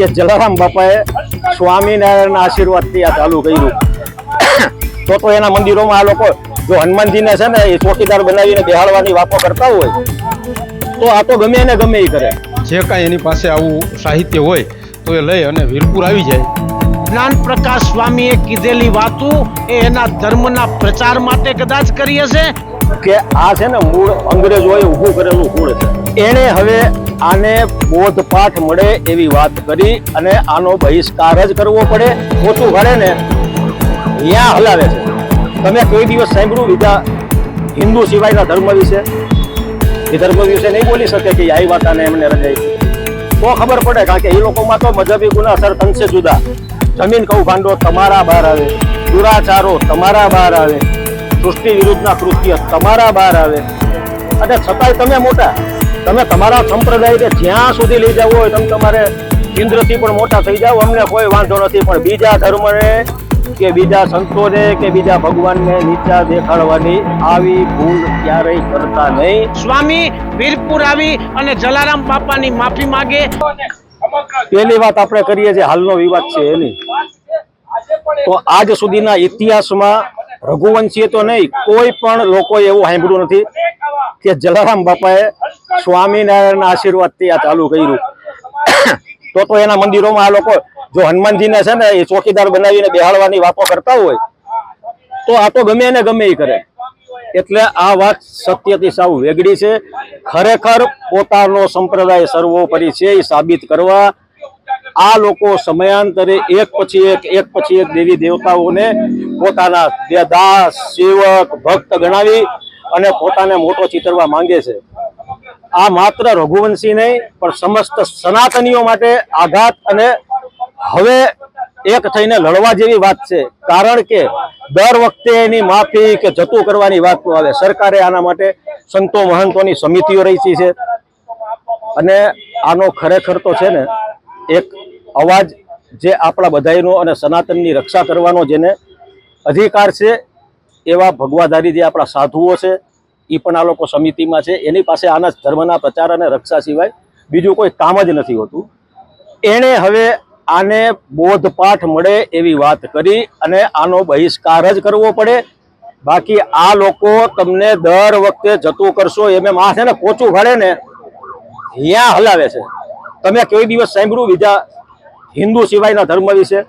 કે જલારામ બાપાએ સ્વામિનારાયણના આશીર્વાદથી આ ચાલુ કર્યું. તો તો એના મંદિરોમાં આ લોકો જો હનુમાનજીને છે ને એ ચોકીદાર બનાવીને બેહાડવાની વાતો કરતા હોય તો આ તો ગમે એને ગમે એ કરે. જે કાંઈ એની પાસે આવું સાહિત્ય હોય તો એ લઈ અને વીરપુર આવી જાય. જ્ઞાન પ્રકાશ સ્વામીએ કીધેલી વાતો એ એના ધર્મના પ્રચાર માટે કદાચ કરી હશે? કે આ છે ને મૂળ અંગ્રેજોએ ઊભું કરેલું કુળ છે. એણે હવે આને બોધપાઠ મળે એવી વાત કરી અને આનો બહિષ્કાર જ કરવો પડે. ઓછું ઘડે ને ત્યાં હલાવે છે. તમે કોઈ દિવસ સાંભળ્યું બીજા હિન્દુ સિવાયના ધર્મ વિશે? એ ધર્મ વિશે નહીં બોલી શકે કે આ વાતાને એમને રજાઈ તો ખબર પડે કારણ કે એ લોકોમાં તો મજહબી ગુના અસર તનસે જુદા. જમીન કૌભાંડો તમારા બહાર આવે. દુરાચારો તમારા બહાર આવે. સૃષ્ટિ વિરુદ્ધના કૃત્ય તમારા બહાર આવે. અને છતાંય તમે મોટા. તમે તમારા સંપ્રદાયને જ્યાં સુધી લઈ જવો હોય તમે તમારે ઇન્દ્રથી પણ મોટા થઈ જાઓ. અમને કોઈ વાંધો નથી. પણ બીજા ધર્મને કે બીજા સંતોને કે બીજા ભગવાનને નીચા દેખાડવાની આવી ભૂલ ક્યારેય કરતા નહીં. સ્વામી વીરપુર આવી અને જલારામ બાપાની માફી માગે. પહેલી વાત આપણે કરીએ જે હાલનો વિવાદ છે એની. તો આજ સુધીના ઇતિહાસમાં રઘુવંશીએ તો નહીં કોઈ પણ લોકોએ એવું સાંભળ્યું નથી કે જલારામ બાપાએ સ્વામિનારાયણના આશીર્વાદથી આ ચાલુ કર્યું. તો તો એના મંદિરોમાં આ લોકો જો હનુમાનજીને છે ને એ ચોકીદાર બનાવીને બેહાડવાની વાતો કરતા હોય, તો આ તો ગમે એને ગમે એ કરે. એટલે આ વાત સત્યથી સાવ વેગળી છે. ખરેખર પોતાનો સંપ્રદાય સર્વોપરી છે એ સાબિત કરવા આ લોકો સમયાંતરે એક પછી એક એક પછી એક દેવી દેવતાઓને પોતાના દાસ સેવક ભક્ત ગણાવી અને પોતાને મોટો ચિતરવા માંગે છે. આ માત્ર રઘુવંશી નહીં, પણ સમસ્ત સનાતનીઓ માટે આઘાત અને હવે એક થઈને લડવા જેવી વાત છે. કારણ કે દર વખતે એની માફી કે જતું કરવાની વાત આવે. સરકારે આના માટે સંતો મહંતોની સમિતિઓ રહી છે. અને આનો ખરેખર તો છે ને, એક અવાજ જે આપણા બધાનો અને સનાતનની રક્ષા કરવાનો જેને અધિકાર છે, એવા ભગવાધારી જે આપણા સાધુઓ છે એ પણ આ લોકો સમિતિમાં છે. એની પાસે આના ધર્મના પ્રચાર અને રક્ષા સિવાય બીજું કોઈ કામ જ નથી હોતું. એણે હવે આને બોધપાઠ મળે એવી વાત કરી અને આનો બહિષ્કાર જ કરવો પડે. બાકી આ લોકો તમને દર વખતે જતું કરશો એમ એમ આ છે ને પોચું ભાડે ને ત્યાં હલાવે છે. તમે કોઈ દિવસ સાંભળ્યું બીજા હિન્દુ સિવાયના ધર્મ વિશે?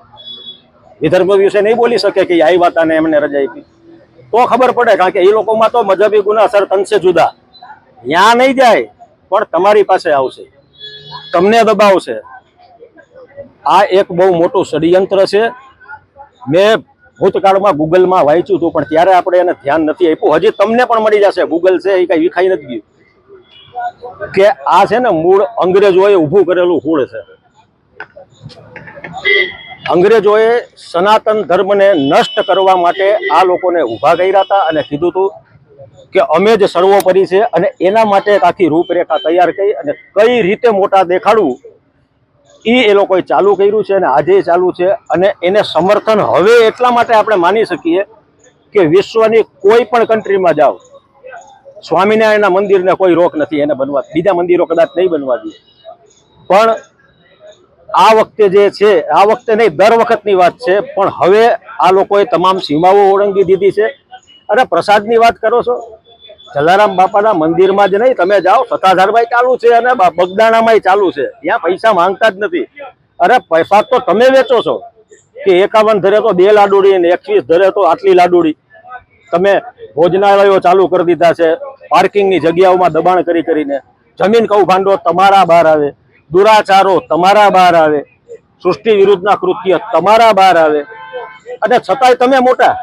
એ ધર્મ વિશે નહીં બોલી શકે કે આ વાતાને એમને રજા આપી? તો ખબર પડે, કારણ કે એ લોકોમાં તો મજહબી ગુના અસર તનશે જુદા. ત્યાં નહીં જાય, પણ તમારી પાસે આવશે. તમને દબાવશે. આ એક બહુ મોટું ષડયંત્ર છે. મેં ભૂતકાળમાં ગૂગલમાં વાંચ્યું હતું, પણ ત્યારે આપણે એને ધ્યાન નથી આપ્યું. હજી તમને પણ મળી જશે, ગૂગલ છે, એ કઈ વિખાઈ નથી ગયું. કે આ છે ને મૂળ અંગ્રેજોએ ઊભું કરેલું હુળ છે. અંગ્રેજોએ સનાતન ધર્મને નષ્ટ કરવા માટે આ લોકોને ઊભા કર્યા હતા અને કીધું હતું કે અમે જ સર્વોપરી છે અને એના માટે એક આખી રૂપરેખા તૈયાર કરી અને કઈ રીતે મોટા દેખાડવું એ એ લોકોએ ચાલુ કર્યું છે અને આજે ચાલુ છે અને એને સમર્થન હવે એટલા માટે આપણે માની શકીએ કે વિશ્વની કોઈ પણ કન્ટ્રીમાં જાઓ, સ્વામિનારાયણના મંદિરને કોઈ રોક નથી, એને બનવા, બીજા મંદિરો કદાચ નહીં બનવા દે. પણ આ વખતે જે છે, આ વખતે નહીં, દર વખતની વાત છે, પણ હવે આ લોકોએ તમામ સીમાઓ ઓળંગી દીધી છે. અને પ્રસાદની વાત કરો છો? જલારામ બાપાના મંદિરમાં જ નહીં, તમે જાઓ સત્તાધારભાઈ ચાલુ છે અને બગદાણામાંય ચાલુ છે. ત્યાં પૈસા માંગતા જ નથી. અરે પૈસા તો તમે વેચો છો. કે એકાવન ધરે તો બે લાડુડી ને એકવીસ ધરે તો આટલી લાડુડી. તમે ભોજનાલયો ચાલુ કરી દીધા છે, પાર્કિંગની જગ્યાઓમાં દબાણ કરી કરીને. જમીન કૌભાંડો તમારા બહાર આવે. દુરાચારો તમારા બહાર આવે, સૃષ્ટિ વિરુદ્ધના કૃત્ય તમારા બહાર આવે. અને છતાંય તમે મોટા.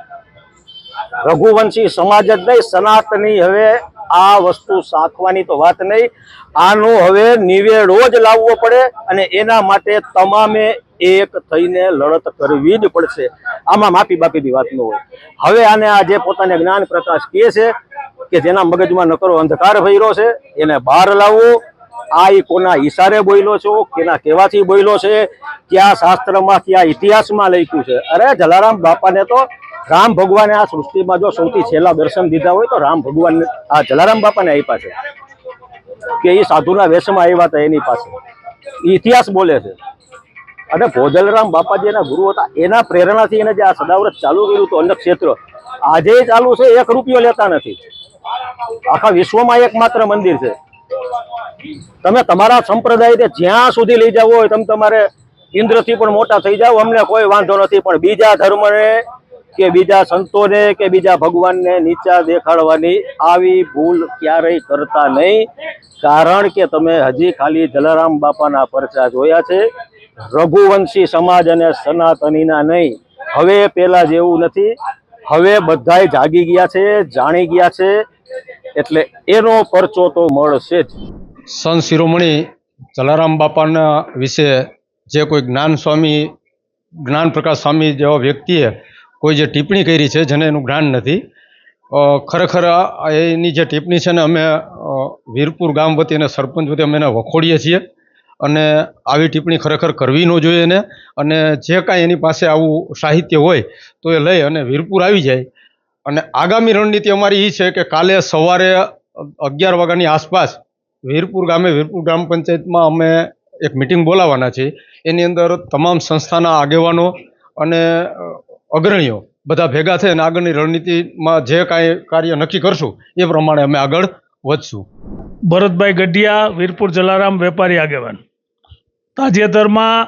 રઘુવંશી સમાજ જ નહીં, સનાતની હવે આ વસ્તુ સાંખવાની તો વાત નહીં. આનો હવે નિવેડો જ લાવવો પડે અને એના માટે તમામે એક થઈને લડત કરવી જ પડશે. આમાં માફી બાપીની વાત ન હોય. હવે આને આ જે પોતાને જ્ઞાન પ્રકાશ કહે છે કે જેના મગજમાં નકરો અંધકાર ભર્યો છે, એને બહાર લાવવો આ એ કોના ઈશારે બોલ્યો છો, કેના કહેવાથી બોલ્યો છે, ક્યાં શાસ્ત્રમાં ક્યાં ઇતિહાસમાં લખ્યું છે. અરે, જલારામ બાપાને તો રામ ભગવાને આ સૃષ્ટિમાં જો સૌથી છેલ્લા દર્શન દીધા હોય તો રામ ભગવાનને, આ જલારામ બાપાને આપ્યા છે. કે એ સાધુના વેશમાં આવ્યા હતા એની પાસે. ઇતિહાસ બોલે છે. અને ભોજલરામ બાપાજીના ગુરુ હતા. એના પ્રેરણાથી એને જે આ સદાવ્રત ચાલુ કર્યું હતું અન્ય ક્ષેત્ર આજે ચાલુ છે, એક રૂપિયો લેતા નથી. આખા વિશ્વમાં એકમાત્ર મંદિર છે. તમે તમારા સંપ્રદાયને જ્યાં સુધી લઈ જવો હોય, તમે તમારે ઇન્દ્રથી પણ મોટા થઈ જાઓ, અમને કોઈ વાંધો નથી. પણ બીજા ધર્મને કે બીજા સંતોને કે બીજા ભગવાનને નીચા દેખાડવાની આવી ભૂલ ક્યારેય કરતા નહીં. કારણ કે તમે હજી ખાલી જલારામ બાપાના પરચા જોયા છે. રઘુવંશી સમાજ અને સનાતનીના નહીં. હવે પેલા જેવું નથી. હવે બધાય જાગી ગયા છે, જાણી ગયા છે. એટલે એનો પરચો તો મળશે જ. સંત શિરોમણી જલારામ બાપાના વિશે જે કોઈ જ્ઞાન સ્વામી, જ્ઞાન પ્રકાશ સ્વામી જેવા વ્યક્તિએ કોઈ જે ટિપ્પણી કરી છે જેને એનું જ્ઞાન નથી ખરેખર એની જે ટિપ્પણી છે ને અમે વીરપુર ગામ વતી અને સરપંચ વતી અમે એને વખોડીએ છીએ અને આવી ટિપ્પણી ખરેખર કરવી ન જોઈએ એને અને જે કાંઈ એની પાસે આવું સાહિત્ય હોય તો એ લઈ અને વીરપુર આવી જાય. અને આગામી રણનીતિ અમારી એ છે કે કાલે સવારે અગિયાર વાગ્યાની આસપાસ વીરપુર ગામે, વીરપુર ગ્રામ પંચાયતમાં અમે એક મિટિંગ બોલાવવાના છીએ. એની અંદર તમામ સંસ્થાના આગેવાનો અને અગ્રણીઓ બધા ભેગા થઈને આગળની રણનીતિમાં જે કાંઈ કાર્ય નક્કી કરશું, એ પ્રમાણે અમે આગળ વધશું. ભરતભાઈ ગઢિયા, વીરપુર જલારામ વેપારી આગેવાન. તાજેતરમાં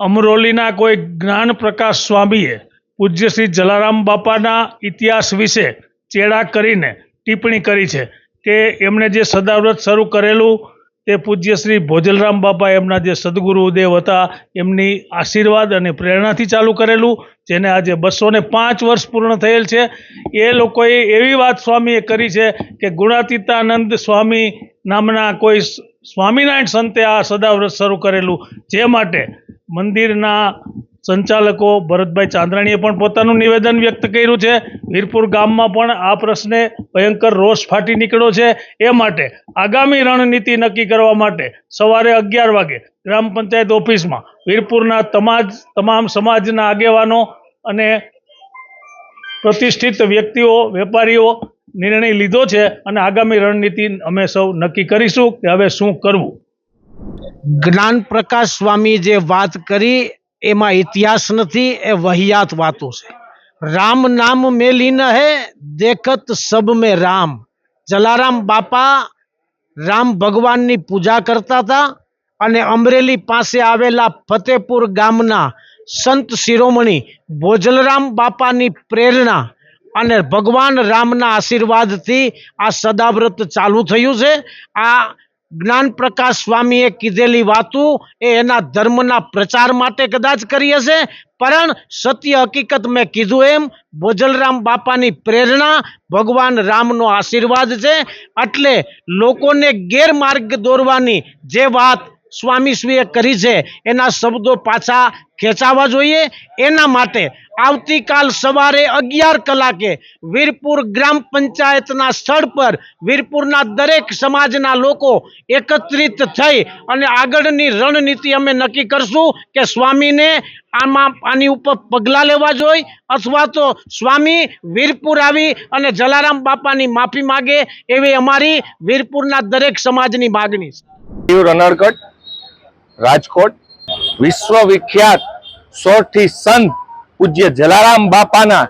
અમરોલીના કોઈ જ્ઞાન પ્રકાશ સ્વામીએ પૂજ્ય શ્રી જલારામ બાપાના ઇતિહાસ વિશે ચેડા કરીને ટિપ્પણી કરી છે. કે એમણે જે સદાવ્રત શરૂ કરેલું તે પૂજ્ય શ્રી ભોજલરામ બાપા એમના જે સદગુરુદેવ હતા, એમની આશીર્વાદ અને પ્રેરણાથી ચાલુ કરેલું, જેને આજે બસો ને પાંચ વર્ષ પૂર્ણ થયેલ છે. એ લોકોએ એવી વાત સ્વામીએ કરી છે કે ગુણાતીતાનંદ સ્વામી નામના કોઈ સ્વામિનારાયણ સંતે આ સદાવ્રત શરૂ કરેલું. જે માટે મંદિરના સંચાલકો ભરતભાઈ ચાંદ્રાણીએ પણ પોતાનું નિવેદન વ્યક્ત કર્યું છે. વીરપુર ગામમાં પણ આ પ્રશ્ને ભયંકર રોષ ફાટી નીકળ્યો છે. એ માટે આગામી રણનીતિ નક્કી કરવા માટે સવારે અગિયાર વાગે ગ્રામ પંચાયત ઓફિસમાં વીરપુરના તમાજ, તમામ સમાજના આગેવાનો અને પ્રતિષ્ઠિત વ્યક્તિઓ, વેપારીઓ નિર્ણય લીધો છે અને આગામી રણનીતિ અમે સૌ નક્કી કરીશું કે હવે શું કરવું. જ્ઞાન પ્રકાશ સ્વામી જે વાત કરી એમાં ઇતિહાસ નથી, એ વહિયાત વાતો છે. રામ નામ મેલી ન હે દેખત સબ મે રામ. જલારામ બાપા રામ ભગવાનની પૂજા કરતા હતા અને અમરેલી પાસે આવેલા ફતેપુર ગામના સંત શિરોમણી ભોજલરામ બાપાની પ્રેરણા અને ભગવાન રામના આશીર્વાદથી આ સદાવ્રત ચાલુ થયું છે. આ જ્ઞાન પ્રકાશ સ્વામીએ કીધેલી વાતો એ એના ધર્મના પ્રચાર માટે કદાચ કરી હશે, પણ સત્ય હકીકત મેં કીધું એમ, ભોજલરામ બાપાની પ્રેરણા ભગવાન રામનો આશીર્વાદ છે. એટલે લોકોને ગેરમાર્ગ દોરવાની જે વાત સ્વામીશ્રીએ કરી છે, એના શબ્દો પાછા ખેંચાવા જોઈએ. એના માટે આવતીકાલ સવારે અગિયાર કલાકે વીરપુર ગ્રામ પંચાયતના સ્થળ પર વીરપુરના દરેક સમાજના લોકો એકત્રિત થઈ અને આગળની રણનીતિ અમે નક્કી કરશું કે સ્વામીને આમાં આની ઉપર પગલાં લેવા જોઈએ અથવા તો સ્વામી વીરપુર આવી અને જલારામ બાપાની માફી માગે એવી અમારી વીરપુરના દરેક સમાજની માગણી છે. રનરગઢ રાજકોટ વિશ્વવિખ્યાત સોરઠી સંત પૂજ્ય જલારામ બાપાના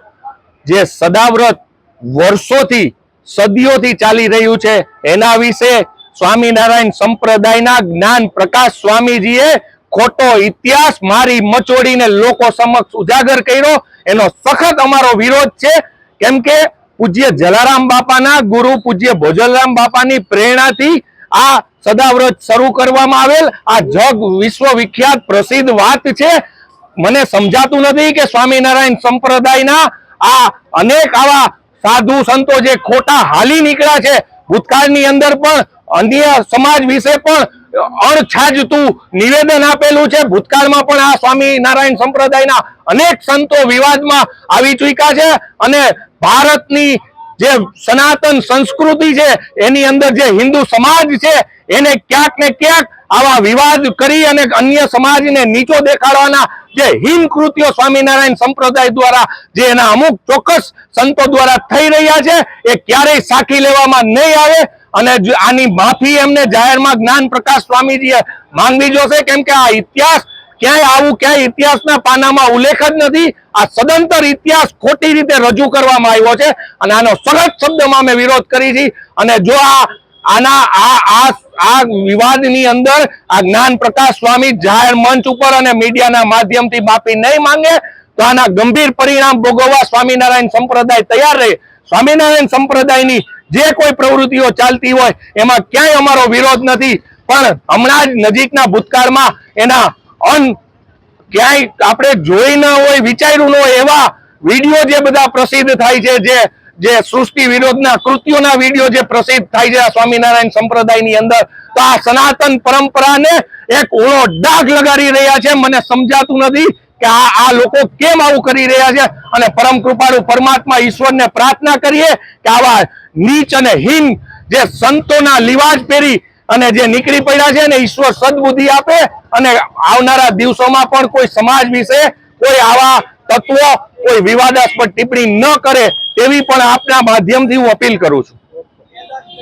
જે સદાવ્રત વર્ષોથી, સદીઓથી ચાલી રહ્યું છે, એના વિશે સ્વામિનારાયણ સંપ્રદાયના જ્ઞાન પ્રકાશ સ્વામીજીએ ખોટો ઇતિહાસ મારી મચોડીને લોકો સમક્ષ ઉજાગર કર્યો. એનો સખત અમારો વિરોધ છે. કેમ કે પૂજ્ય જલારામ બાપાના ગુરુ પૂજ્ય ભોજલરામ બાપાની પ્રેરણાથી આ સદાવ્રત શરૂ કરવામાં આવેલ. આ જગ વિશ્વ વિખ્યાત પ્રસિદ્ધ વાત છે. મને સમજાતું નથી કે સ્વામિનારાયણ સંપ્રદાયના આ અનેક આવા સાધુ સંતો જે ખોટા હાલી નીકળ્યા છે. ભૂતકાળની અંદર પણ અન્ય સમાજ વિશે પણ અણછાજતું નિવેદન આપેલું છે. ભૂતકાળમાં પણ આ સ્વામિનારાયણ સંપ્રદાયના અનેક સંતો વિવાદમાં આવી ચૂક્યા છે. અને ભારતની જે સનાતન સંસ્કૃતિ છે, એની અંદર જે હિન્દુ સમાજ છે, એને ક્યાંક ને ક્યાંક આવા વિવાદ કરી અને અન્ય સમાજને નીચો દેખાડવાના જે હિન કૃત્યો સ્વામિનારાયણ સંપ્રદાય દ્વારા જે એના અમુક ચોક્કસ સંતો દ્વારા થઈ રહ્યા છે, એ ક્યારેય સાખી લેવામાં નહીં આવે અને આની માફી એમને જાહેરમાં જ્ઞાન પ્રકાશ સ્વામીજીએ માંગવી જોશે. કેમ કે આ ઇતિહાસ ક્યાંય આવું ક્યાંય ઇતિહાસના પાનામાં ઉલ્લેખ જ નથી. આ સદંતર ઇતિહાસ ખોટી રીતે રજૂ કરવામાં આવ્યો છે અને આનો સખત શબ્દમાં અમે વિરોધ કરી છે. અને જો આ આના આ આ આ વિવાદની અંદર આ જ્ઞાન પ્રકાશ સ્વામી જાહેર મંચ ઉપર અને મીડિયાના માધ્યમથી માફી નહીં માંગે, તો આના ગંભીર પરિણામ ભોગવવા સ્વામિનારાયણ સંપ્રદાય તૈયાર રહે. સ્વામિનારાયણ સંપ્રદાયની જે કોઈ પ્રવૃત્તિઓ ચાલતી હોય, એમાં ક્યાંય અમારો વિરોધ નથી. પણ હમણાં જ નજીકના ભૂતકાળમાં એના અન ક્યાંય આપણે જોઈ ન હોય, વિચાર્યું ન હોય, એવા વીડિયો જે બધા પ્રસિદ્ધ થાય છે, જે જે સૃષ્ટિ વિરોધના, કૃત્યોના વીડિયો જે પ્રસિદ્ધ થાય છે આ સ્વામિનારાયણ સંપ્રદાયની અંદર, તો આ સનાતન પરંપરાને એક ઓળો ડાઘ લગાડી રહ્યા છે. મને સમજાતું નથી કે આ આ લોકો કેમ આવું કરી રહ્યા છે. અને પરમ કૃપાળુ પરમાત્મા ઈશ્વરને પ્રાર્થના કરીએ કે આવા નીચ અને હીન જે સંતોના લિવાજ પહેરી અને જે નીકળી પડ્યા છે ને ઈશ્વર સદબુદ્ધિ આપે અને આવનારા દિવસોમાં પણ કોઈ સમાજ વિશે કોઈ આવા તત્વો, કોઈ વિવાદાસ્પદ ટિપ્પણી ન કરે તેવી પણ આપના માધ્યમથી હું અપીલ કરું છું.